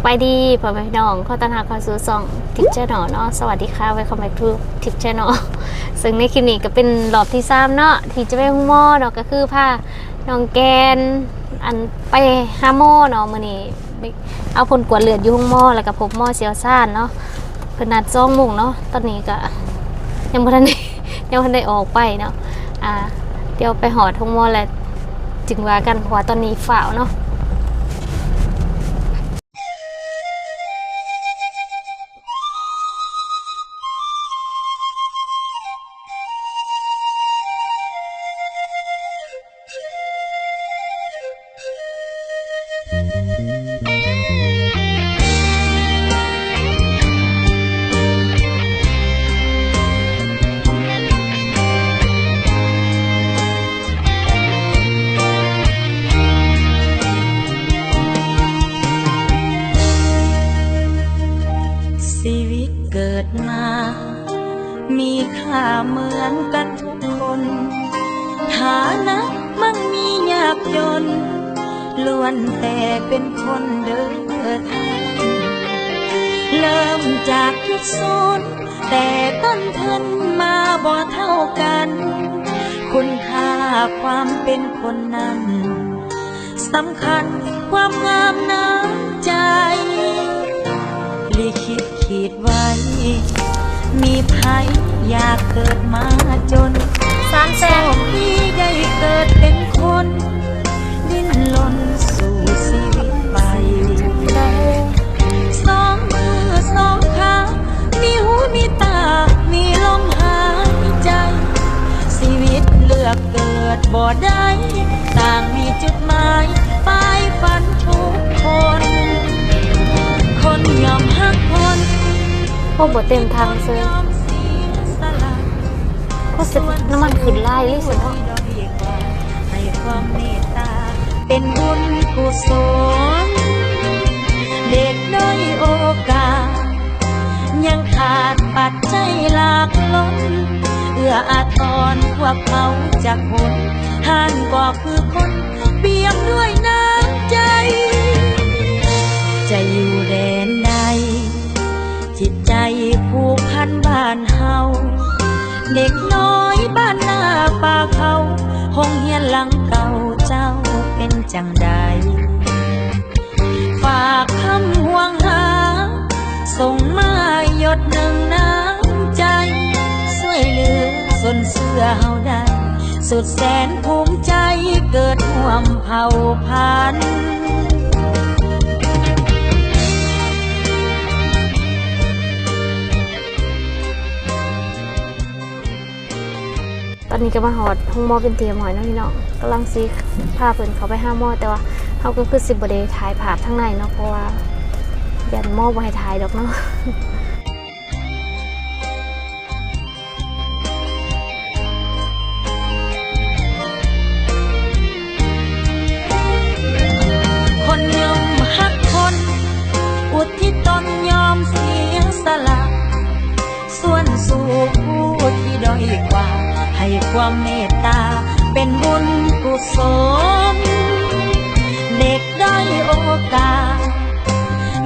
สบายดีพ่อแม่พี่น้องขอต้อนรับเข้าสู่ช่องทิปเจอร์เนาะสวัสดีค่ะ welcome back to ทิปเจอร์เนาะซึ่งในคลิปนี้ก็เป็นรอบที่3เนาะที่จะไปห้องหมอเนาะก็คือพาน้องแกน อันไปหาหมอเนาะมื้อนี้เอาผลกวดเลือดอยู่ห้องหมอแล้วก็พบหมอเสียวซ่านเนาะเพิ่นนัด2โมงเนาะตอนนี้ก็ยังบ่ทันได้ยังบ่ทันได้ออกไปเนาะอ่าเดี๋ยวไปหอดห้องหมอแล้วจึงว่ากันเพราะว่าตอนนี้ฝ่าวเนาะ จนล้วนแต่เป็นคนเดินทางเริ่มจากจุดศูนย์แต่ต้นทุนมาบ่เท่ากัน คุณค่าความเป็นคนนั้นสำคัญความงามน้ำใจลิขิตขีดไว้ มีภัยอยากเกิดมาจนสามแสนที่ได้เกิดเป็นคน นรนสู่ชีวิตไป สองมือสองขามีหูมีตา มีลมหายใจ ชีวิตเลือกเกิดบ่ได้ ต่างมีจุดหมายปลายฝันทุกคน คนยอมหักคนพวกบ่เต็มทางซื้อยอมเสียสละ ก็สิน้ำมันขึ้นไล่ลิสิเนาะ ให้ความเมตต เป็นบุญกุศลเด็กน้อยโอกาส ยังขาดปัจจัยหลากล้น เอื้ออาทรพวกเขาจากคนท่านก็คือคนเปี่ยมด้วยน้ำใจ จะอยู่แดนใด จิตใจผูกพันบ้านเฮาเด็กน้อยบ้านนาป่าเขาห้องเฮียนหลังเก่า จังใดฝากคำห่วงหา ส่งมาหยดหนึ่งน้ำใจช่วยเหลือสนเสื้อเฮาได้ สุดแสนภูมิใจเกิดห่วมเผ่าพันธุ์ อนนี้ก็มาหอดห้องหมอเป็นเตรียมหอยนาะพี่น้องกำลังซีพาเพิ่นเขาไปห้าหมอแต่ว่าเขาก็คือสิบเดถ่ายภาพทั้งในเนาะเพราะว่ายันหมอบ่ให้ถ่ายดอกเนาะคนยอมหักคนอุทิศตนยอมเสียสละส่วนสู่ผู้ที่ด้อยกว่า ความเมตตา เป็นบุญกุศล เด็กได้โอกาส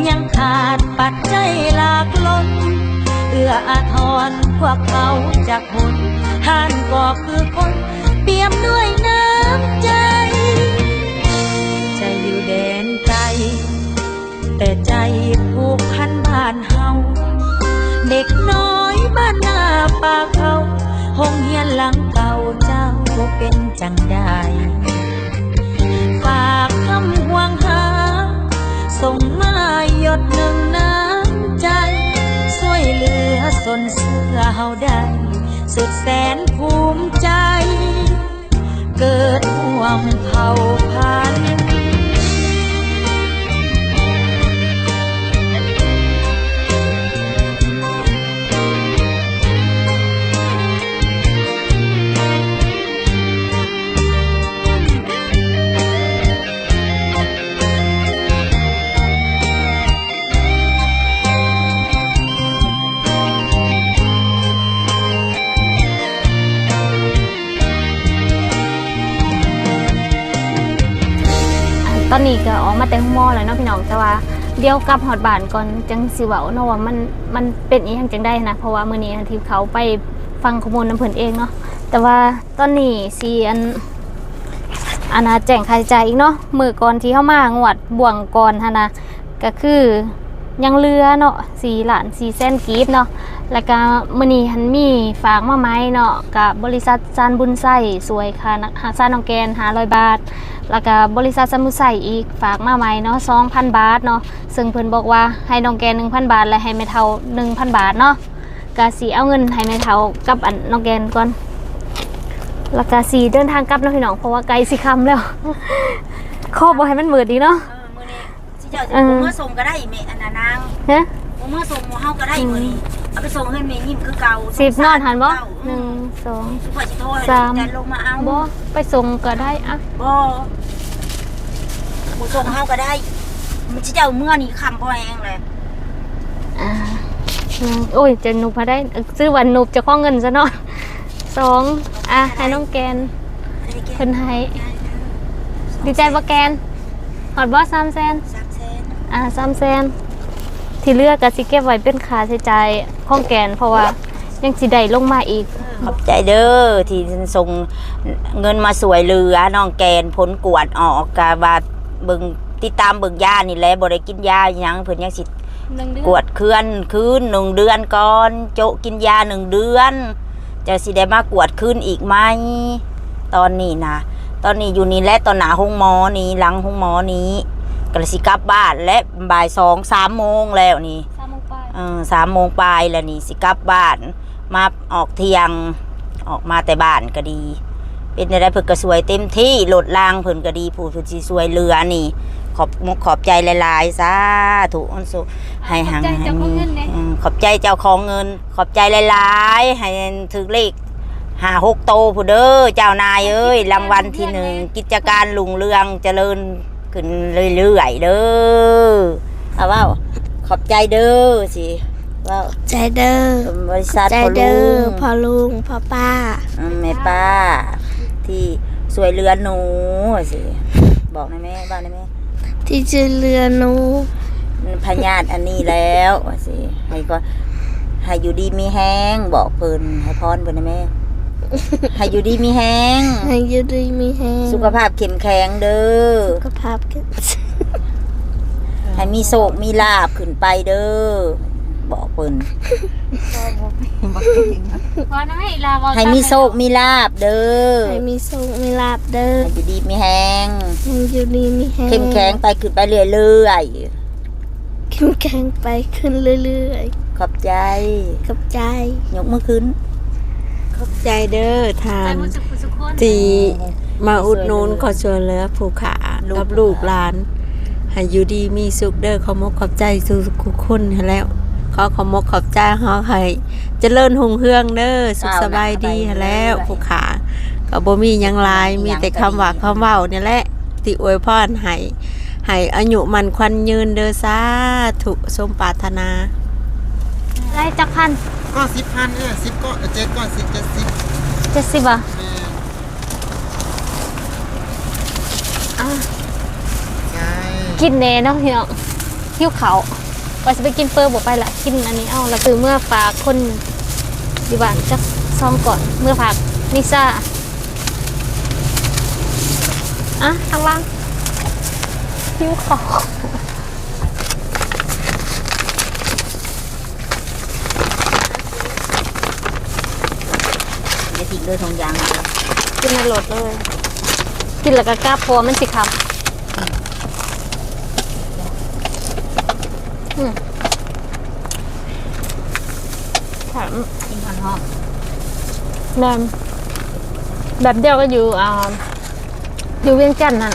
ยังขาดปัจจัยหลากล้น เอื้ออาทรพวกเขาจากคนท่านก็คือคน เปี่ยมด้วยน้ำใจ จะอยู่แดนไกล แต่ใจผูกพันบ้านเฮาเด็กน้อยบ้านนาป่าเขา งเฮียนหลังเก่าเจ้าเป็นจังได้ฝากคำห่วงหา ส่งมาหยดหนึ่งน้ำใจช่วยเหลือสนเสื้อเฮาได้ สุดแสนภูมิใจ เกิดห่วมเผ่าพันธุ์ ตอนนี้ก็ออกมาแต่ห้องหมอแล้วเนาะพี่น้องแต่ว่าเดี๋ยวกลับฮอดบานก่อนจังสิเว้าเนาะว่ามันมันเป็นอีหยังจังได้นะเพราะว่ามื้อนี้ที่เขาไปฟังข้อมูลนํเพิ่นเองเนาะแต่ว่าตอนนี้สิอันอันน่ะแจ้งค่าใช้จ่ายอีกเนาะมื้อก่อนที่เฮามางวดบ่วงก่อนหั่นนะก็คือยังเหลือเนาะ4ล้าน4แสนกีบเนาะ แล้วก็มื้อนี้หันมีฝากมาไหมเนาะกับบริษัทซานบุญไส้สวยค่ะนะหาซานน้องแกน500บาท แล้วก็บริษัทซานบุญไส้อีกฝากมาไหมเนาะ2,000 บาทเนาะซึ่งเพิ่นบอกว่าให้น้องแกน1,000 บาท และให้แม่เฒ่า1,000 บาทเนาะก็สิเอาเงินให้แม่เฒ่ากับอันน้องแกนก่อน แล้วก็สิเดินทางกลับเนาะพี่น้องเพราะว่าไกลสิค่ำแล้วขอบ่ให้มันมืดดีเนาะเออมื้อนี้สิเจ้าจะเออบ่เมื่อส่งก็ได้แม่อันน่ะนางฮะบ่เมื่อส่งหมู่เฮาก็ได้มื้อนี้ เอาไปส่งให้แม่ยิ้มคือเก่าสิบนอนหันบ่เก่าหนึ่งสองสุภาพสิโทรให้สามแกนลงมาเอาบ่ไปส่งก็ได้อะบ่บ่ส่งเฮาก็ได้ มันสิเจ้าเมื่อนี่คำบ่แห้งเลยอ่าหนึ่งโอ้ยจะหนุบมาได้เอ้อซื้อวันหนุบจะข้อเงินซะเนาะสองอะให้น้องแกนเพิ่นให้ดีใจบ่แกนหอดบ่สามแสนสามแสนอ่าสามแสน ที่เหลือกก็สิเก็บไว้เป็นค่าใช้จ่ายของแกน เพราะว่ายังสิได้ลงมาอีก ขอบใจเด้อที่ส่งเงินมาสวยเรือน้องแกนผลกวดออกกาบาเบิ่งติดตามเบิ่งยานี่แหละบ่ได้กินยาหยังเพิ่นยังสิหนึ่งเดือนกวดเคลื่อนคืนหนึ่งเดือนก่อน โจะกินยาหนึ่งเดือน จะสิได้มากวดคืนอีกไหมตอนนี้นะตอนนี้อยู่นี่และตอนหนาห้องหมอนี้หลังห้องหมอนี้ กระสิกลับบ้านและบ่ายสองสามโมงแล้วนี่สามโมงไปเออสามโมงปลายแล้วนี่สิกลับบ้านมาออกเที่ยงออกมาแต่บ้านก็ดี เป็นอะไรเพิ่นก็สวยเต็มที่โหลดลางเพิ่นก็ดีผู้เพิ่นสิสวยเรือนี่ ขอบมกขอบใจหลายๆสาธุอันสุให้หังใจให้เจ้าของมีเงินเด้อืมขอบใจเจ้าของเงิน ขอบใจหลายๆให้ถึงเลขหาหกโตผู้เด้อเจ้านายเอ้ยรางวัลที่หนึ่งกิจการลุงเรืองเจริญ ขึ้นเรื่อยๆเด้อเอาเว่าขอบใจเด้อสิเว่าใจเด้อบริษัทใจพ่อเด้ลุองพ่อลุงพ่อป้าอืมแม่ป้า ที่สวยเรือหนูสิบอกนะแม่บ้านนะแม่ที่ชื่อเรือหนูพญาตอันนี้แล้วว่าสิให้ก็ให้อยู่ดีมีแห้งบอกเพิ่นให้พรเพิ่นนะแม่ ให้อยู่ดีมีแห้ง ให้อยูดีมีแห้งสุขภาพเข้มแข็งเด้อสุขภาพแข็งให้มีโศกมีลาบขึ้นไปเด้อบอกเพิ่นพอนะให้ลาเว้าให้มีโศกมีลาบเด้อให้มีสุขมีลาบเด้อให้อยู่ดีมีแห้งให้อยูดีมีแห้งเข้มแข็งไปขึ้นไปเรื่อยเข้มแข็งไปขึ้นเรื่อยๆขอบใจๆกับใจ ยกมือขึ้น ขอบใจเด้อทาใจนบ่สุขสุขคนที่มาอุดหนุนขอชวนเหลือผู้ขาลูกกับลูกหลานให้อยู่ดีมีสุขเด้อขอมกขอบใจทุกคนให้แล้วขอขอมกขอบใจเฮาให้เจริญหุ่งเฮืองเด้อสุขสบายดีให้แล้วผู้ขาก็บ่มีหยังหลายมีแต่คำว่าคำเว้านี่แหละที่อวยพรให้ให้อายุมันควันยืนเด้อสาธุสมปรารถนาได้จักพัน ก็สิบพันเนี่ยสิบก็เจ็ดก็สิบเจ็ดสิบ70อะแม่อะใช่กินแน่เนาะพี่น้องหิวเขาวว่าจะไปกินเปอร์บอกไปละกินอันนี้เอาแล้วคือเมื่อฝากคนดีบ้านจักซองก่อนเมื่อฝากนิซ่าอะทางล่างหิวเขา วอย่าทิ้งด้วยทงยางกินในรถเลย กินแล้วก็กล้าพอมันสิคำอืมแถมทิ้งพันห้องแบบแบบเดียวก็อยู่อ่าอยู่เวียงจันทน์นั่น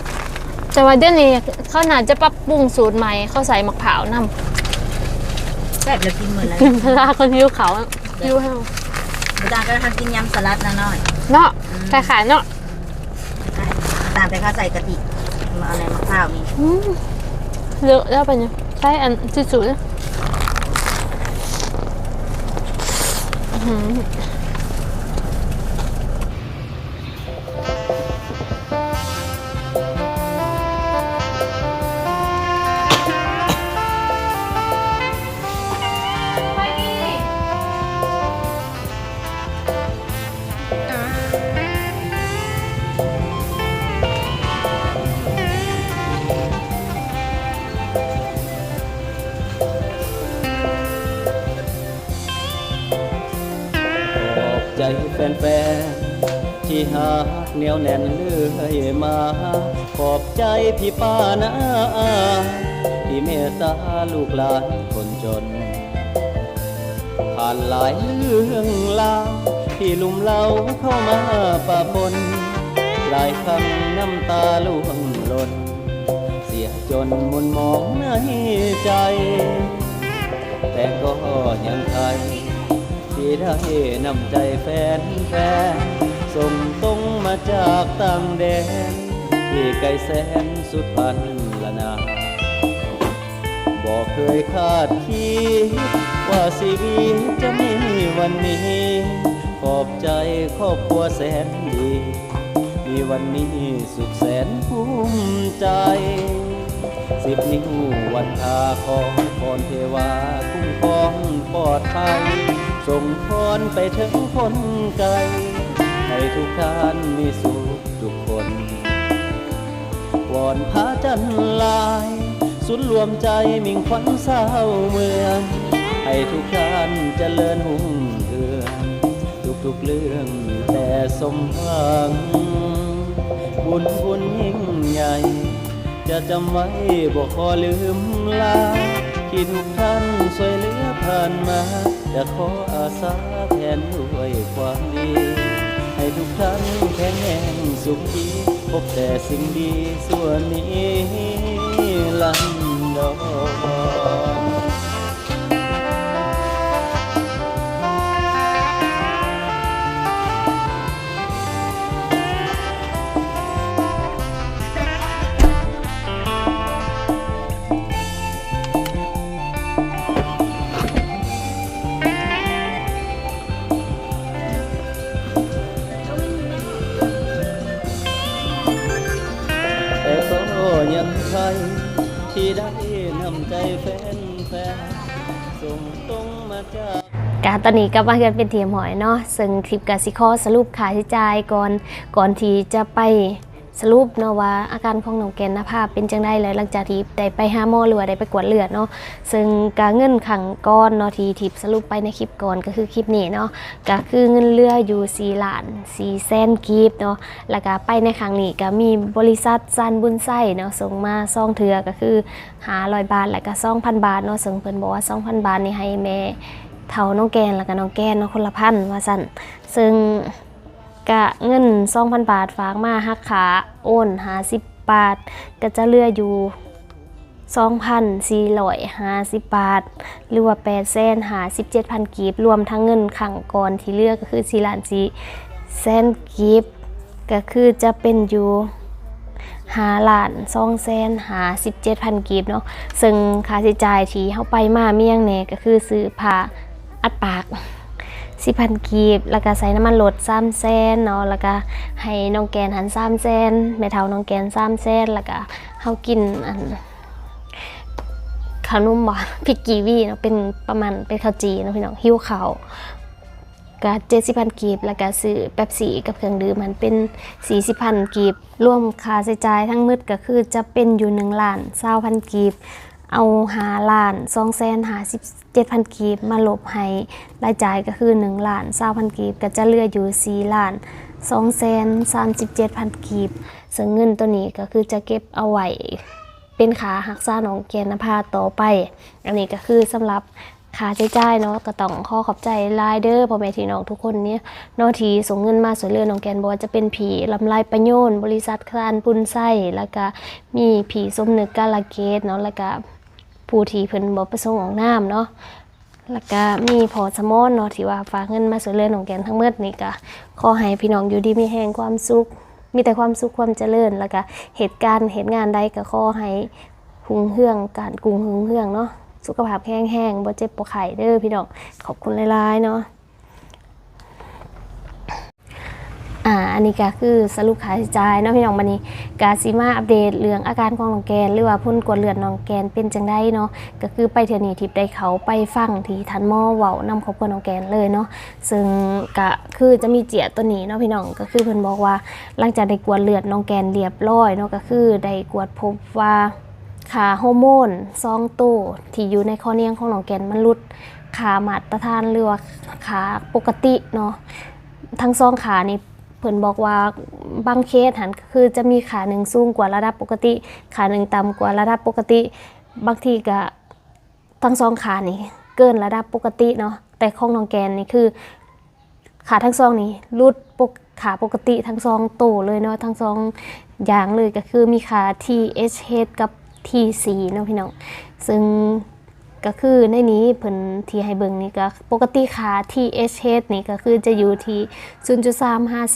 แต่ว่าเดี๋ยวนี้เขาน่าจะปรับปรุงสูตรใหม่เขาใส่มะพร้าวนำแซ่บแล้วกินเหมือนแล้วเวลาคนหิวเขาวหิวแห้ งบุตาก็ทำกินยำสลัดนะน้อยเนาะคล้ายๆเนาะตามแต่เขาใส่กะทิมาอะไรมะพร้าวนี่อืมเยอะแล้วเป็นยังใช้อันที่สุดเลยอื้อหือฟนๆที่หักเหนียวแน่นเลื่อยมา ขอบใจพี่ป้านะที่เมตตาลูกหลานคนจน ผ่านหลายเรื่องราวที่ลุมเล่าเข้ามาปะปนหลายครั้งน้ำตาล่วงหล่น เสียจนมุนมองในใจ แต่ก็ยัง ได้นำใจแฟนแฟนส่งตรงมาจากต่างแดน ที่ไกลแสนสุดพันละนาบอกเคยคาดคิดว่าชีวิตจะมีวันนี้ ขอบใจครอบครัวแสนดี มีวันนี้สุขแสนภูมิใจ สิบนิ้ววันทาของพรเทวาคุ้มครองปลอดภัย ส่งพรไปถึงคนไกล ให้ทุกท่านมีสุขทุกคน วอนพระจันลาย สุดรวมใจมิ่งขวัญเศร้าเมือง ให้ทุกท่านเจริญหุ่งเรืองทุกๆเรื่องแต่สมหวัง บุญบุญยิ่งใหญ่ จะจำไว้บอกขอลืมลา ที่ทุกท่านช่วยเหลือผ่านมาจะขออาสาแทนด้วยความดี ให้ทุกท่านแข็งแรงสุขดี พบแต่สิ่งดีส่วนนี้ลัง นี้กลับมาเฮือนเป็นเทียมหอยเนาะซึ่งคลิปกสิคอสรุปค่าใช้จ่ายก่อนก่อนที่จะไปสรุปเนาะว่าอาการของน้องแกนนภาพเป็นจังได้เลยหลังจากที่ได้ไปหาหมอหรือว่าได้ไปกวดเลือดเนาะซึ่งกาเงินขังก้อนเนาะที่ทิปสรุปไปในคลิปก่อนก็คือคลิปนี้เนาะก็คือเงินเรืออยู่4ล้าน4แสนกีบเนาะแล้วก็ไปในครั้งนี้ก็มีบริษัทซันบุญไส้เนาะส่งมาซองเถือก็คือ500บาทแล้วก็2,000 บาทเนาะซึ่งเพิ่นบอกว่า2,000 บาทนี่ให้แม่ เท่าน้องแกนแล้วก็น้องแกนเนาะคนละพันว่าสั่นซึ่งกะเงิน2,000 บาทฝากมาหักขาโอน50บาท ก็จะเลืออยู่2,450 บาท หรือว่า8แสน57,000 กีบ รวมทั้งเงินขังก่อนที่เลือกก็คือ4ล้าน4แสนกีบ ก็คือจะเป็นอยู่5ล้าน2แสน57,000 กีบเนาะ ซึ่งค่าใช้จ่ายที่เข้าไปมาเมี่ยงเนี่ยก็คือซื้อผ้า อัดปากสิพันกีบ แล้วก็ใส่น้ำมันรถซ้ำแซนเนาะ แล้วก็ให้น้องแกนหันซ้ำแซนแม่เฒ่าน้องแกนซ้ำแซนแล้วก็เฮากินอันขานมหวานพริกกีวีเนาะ เป็นประมาณเป็นข้าวจีเนาะพี่น้อง หิ้วข้าวก็เจ็ดสิบพันกีบ แล้วก็ซื้อแป๊บซี่กับเครื่องดื่มมันเป็นสี่สิบพันกีบ รวมค่าใช้จ่ายทั้งมืดก็คือจะเป็นอยู่หนึ่งล้านเศร้าพันกีบ เอาหาล้านสองแสนหาสิบเจ็ดพันกีบมาลบให้รายจ่ายก็คือหนึ่งล้านเศร้าพันกีบก็จะเหลืออยู่สี่ล้านสองแสนสามสิบเจ็ดพันกีบซึ่งเงินตัวนี้ก็คือจะเก็บเอาไว้เป็นขาหักษาหนองแกนนภาต่อไป อันนี้ก็คือสำหรับค่าใช้จ่ายเนาะก็ต้องขอขอบใจรายเดอร์พ่อแม่พี่น้องทุกคนเนี่ยนอทีส่งเงินมาสวยเรือน้องแกนบอกว่าจะเป็นผีลำลายประโยนบริษัทคลานปุนไส้แล้วก็มีผีสมนึกกาลเกตเนาะแล้วก็ ผู้ที่เพิ่นบ่ประสงค์ออกน้ำเนาะแล้วก็มีพอสมอนเนาะที่ว่าฝากเงินมาสวยเรือนของแกนทั้งหมดนี่ก็ขอให้พี่น้องอยู่ดีมีแห่งความสุข มีแต่ความสุขความเจริญ แล้วก็เหตุการณ์เหตุงานใดก็ขอให้หุงเฮืองการกรุงหุงเฮืองเนาะสุขภาพแห้งแรงบ่เจ็บบ่ไข้เด้อพี่น้องขอบคุณหลายๆเนาะ อ่าอันนี้ก็คือสรุปค่าใช้จ่ายเนาะพี่น้องวันนี้กาซิมาอัปเดตเรื่องอาการของน้องแกน หรือว่าพุ่นกวดเลือดน้องแกนเป็นจังไดเนาะก็คือไปเทื่อนี้ทิพย์ได้เขาไปฟังที่ทันหมอเว้านำครอบครัวน้องแกนเลยเนาะซึ่งก็คือจะมีเจียตัวนี้เนาะพี่น้องก็คือเพิ่นบอกว่าหลังจากได้กวดเลือดน้องแกนเรียบร้อยเนาะก็คือได้กวดพบว่าขาฮอร์โมนซองโตที่อยู่ในข้อเนียงของน้องแกนมันลุดขามาตรฐานหรือว่าขาปกติเนาะทั้งสองขานี่ เพิ่นบอกว่าบางเคสหันคือจะมีขาหนึ่งสูงกว่าระดับปกติ ขาหนึ่งต่ำกว่าระดับปกติ บางทีก็ทั้งสองขานี่เกินระดับปกติเนาะแต่ของน้องแกนนี่คือ ขาทั้งสองนี่รุดปกขาปกติทั้งสองโตเลยเนาะทั้งสองอย่างเลยก็คือมีขา TH กับ TC เนาะพี่น้องซึ่ง ก็คือในนี้เพิ่นที่ให้เบิ่งนี่ก็ปกติขา TH นี่ก็คือจะอยู่ที่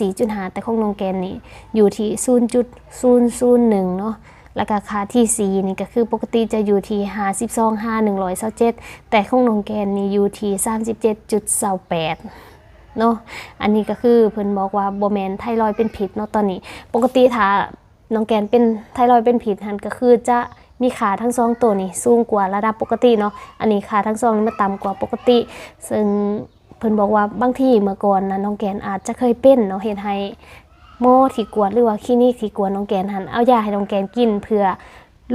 0.3 54.5 แต่ของน้องแกนนี่อยู่ที่ 0.001 เนาะแล้วก็ค่าที่ C นี่ก็คือปกติจะอยู่ที่ 52 5 127แต่ของน้องแกนนี่อยู่ที่37.28เนาะ อันนี้ก็คือเพิ่นบอกว่าบแมนไทรอยเป็นผิดเนาะตอนนี้ ปกติถ้าน้องแกนเป็นไทรอยเป็นผิดหันก็คือจะ มีขาทั้งสองตัวนี่สูงกว่าระดับปกติเนาะอันนี้ขาทั้งสองนี่มันต่ำกว่าปกติ ซึ่งเพิ่นบอกว่าบางทีเมื่อก่อนนะน้องแกนอาจจะเคยเป็นเนาะเฮ็ดให้หมอที่กวดหรือว่าคลินิกที่กวดน้องแกนหันเอายาให้น้องแกนกินเพื่อ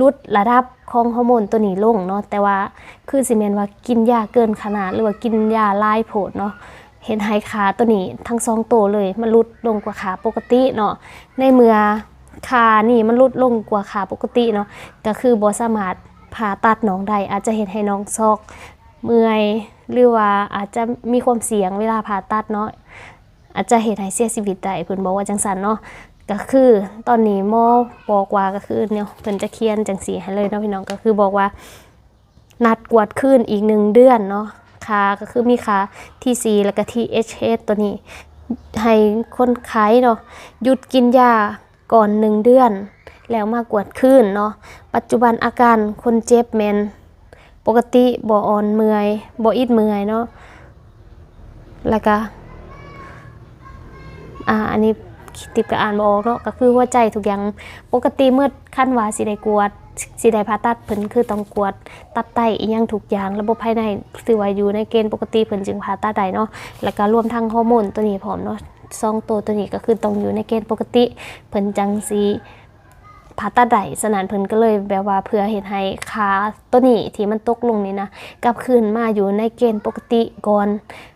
ลดระดับของฮอร์โมนตัวนี้ลงเนาะแต่ว่าคือสิแม่นว่ากินยาเกินขนาดหรือว่ากินยาหลายโพดเนาะเห็นไฮขาตัวนี้ทั้งสองตัวเลยมันลดลงกว่าขาปกติเนาะในเมื่อ ขานี่มันลดลงกว่าขาปกติเนาะก็คือบ่สามารถผ่าตัดน้องได้อาจจะเห็นให้น้องซอกเมื่อยหรือว่าอาจจะมีความเสี่ยงเวลาผ่าตัดเนาะอาจจะเห็นให้เสียชีวิตได้เพิ่นบอกว่าจังสันเนาะก็คือตอนนี้หมอบอกว่าก็คือเนี่ยเพิ่นจะเคียนจังสีให้เลยเนาะพี่น้องก็คือบอกว่า นัดกวดขึ้นอีกหนึ่งเดือนเนาะขาก็คือมีขาที่ C แล้วก็ที่ HH ตัวนี้ ให้คนไข้เนาะหยุดกินยา ก่อนหนึ่งเดือน แล้วมากวดขึ้นเนาะปัจจุบันอาการคนเจ็บแมนปกติบ่อ่อนเมื่อยบ่อิดเมื่อยเนาะแล้วก็อ่าอันนี้ติบกับอ่านบออกเนาะก็คือหัวใจทุกอย่างปกติเมื่อขั้นว่าสิได้กวดสิได้ผ่าตัดเพิ่นคือต้องกวด ตัดไตอีหยังทุกอย่าง ระบบภายในถือว่าอยู่ในเกณฑ์ปกติเพิ่นจึงผ่าตัดได้เนาะแล้วก็รวมทั้งฮอร์โมนตัวนี้พร้อมเนาะ สองตัวตัวนี้ก็คือต้องอยู่ในเกณฑ์ปกติ เพิ่นจังสิผ่าตัดไดสนานเพิ่นก็เลยแบบว่าเพื่อเฮ็ดให้ขาตัวนี้ที่มันตกลงนี่นะกลับคืนมาอยู่ในเกณฑ์ปกติก่อน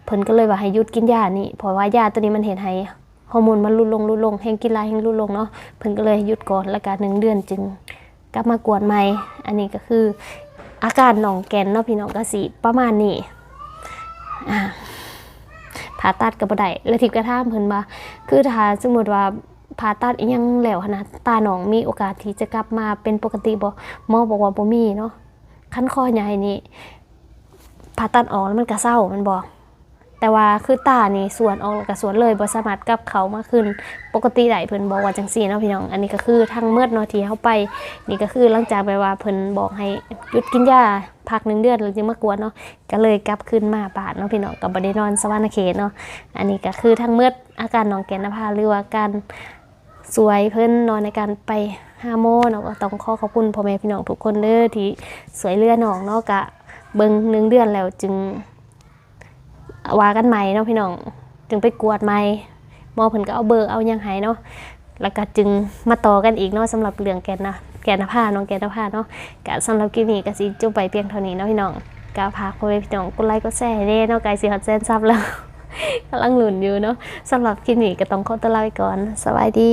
เพิ่นก็เลยว่าให้หยุดกินยานี่เพราะว่ายาตัวนี้มันเฮ็ดให้ฮอร์โมนมันลดลงลดลงแห้งกินลายแห้งลดลงเนาะเพิ่นก็เลยหยุดก่อนแล้วก็หนึ่งเดือนจึงกลับมากวดใหม่ อันนี้ก็คืออาการหนองแกนเนาะพี่น้องก็สิประมาณนี้อ่า ผ่าตัดก็บ่ได้แล้วทิพย์กระท่ามเพิ่นว่าคือถ้าสมมุติว่าผ่าตัดอีหยังแล้วนนะตาหนองมีโอกาสที่จะกลับมาเป็นปกติบ่หมอบอกว่าบ่มีเนาะคันคอใหญ่นี่ผ่าตัดออกแล้วมันก็เศร้ามันบอก แต่ว่าคือตานี่ส่วนออกแล้วกับส่วนเลยบ่สามารถกลับเขามาขึ้น ปกติได้เพิ่นบอกว่าจังซี่เนาะพี่น้อง อันนี้ก็คือทั้งเมื่อเนาะที่เฮาไป นี่ก็คือหลังจากไปว่าเพิ่นบอกให้หยุดกินยาพักหนึ่งเดือนแล้วจึงมากวนเนาะก็เลยกลับขึ้นมาบาดเนาะพี่น้องก็บ่ได้นอนสวรรค์เขตเนาะอันนี้ก็คือทั้งเมื่ออาการน้องแกนภาหรือว่าการสวยเพิ่นนอนในการไปหาหมอเนาะก็ต้องขอขอบคุณพ่อแม่พี่น้องทุกคนเด้อที่สวยเลือน้องเนาะกะเบิ่งหนึ่งเดือนแล้วจึง ว่ากันใหม่เนาะพี่น้องจึงไปกวดใหม่หมอเพิ่นก็เอาเบอร์เอายังให้เนาะแล้วก็จึงมาต่อกันอีกเนาะสำหรับเรื่องแกนนะแกนนภาน้องแกนนภาเนาะก็สำหรับคลิปนี้ก็สิจบไปเพียงเท่านี้เนาะพี่น้องก็พากพ่อแม่พี่น้องกดไลค์กดแชร์ให้เด้เนาะไกลสิฮอดแสนซับแล้วกำลังหลุนอยู่เนาะสำหรับคลิปนี้ก็ต้องขอตัวลาไปก่อน สวัสดี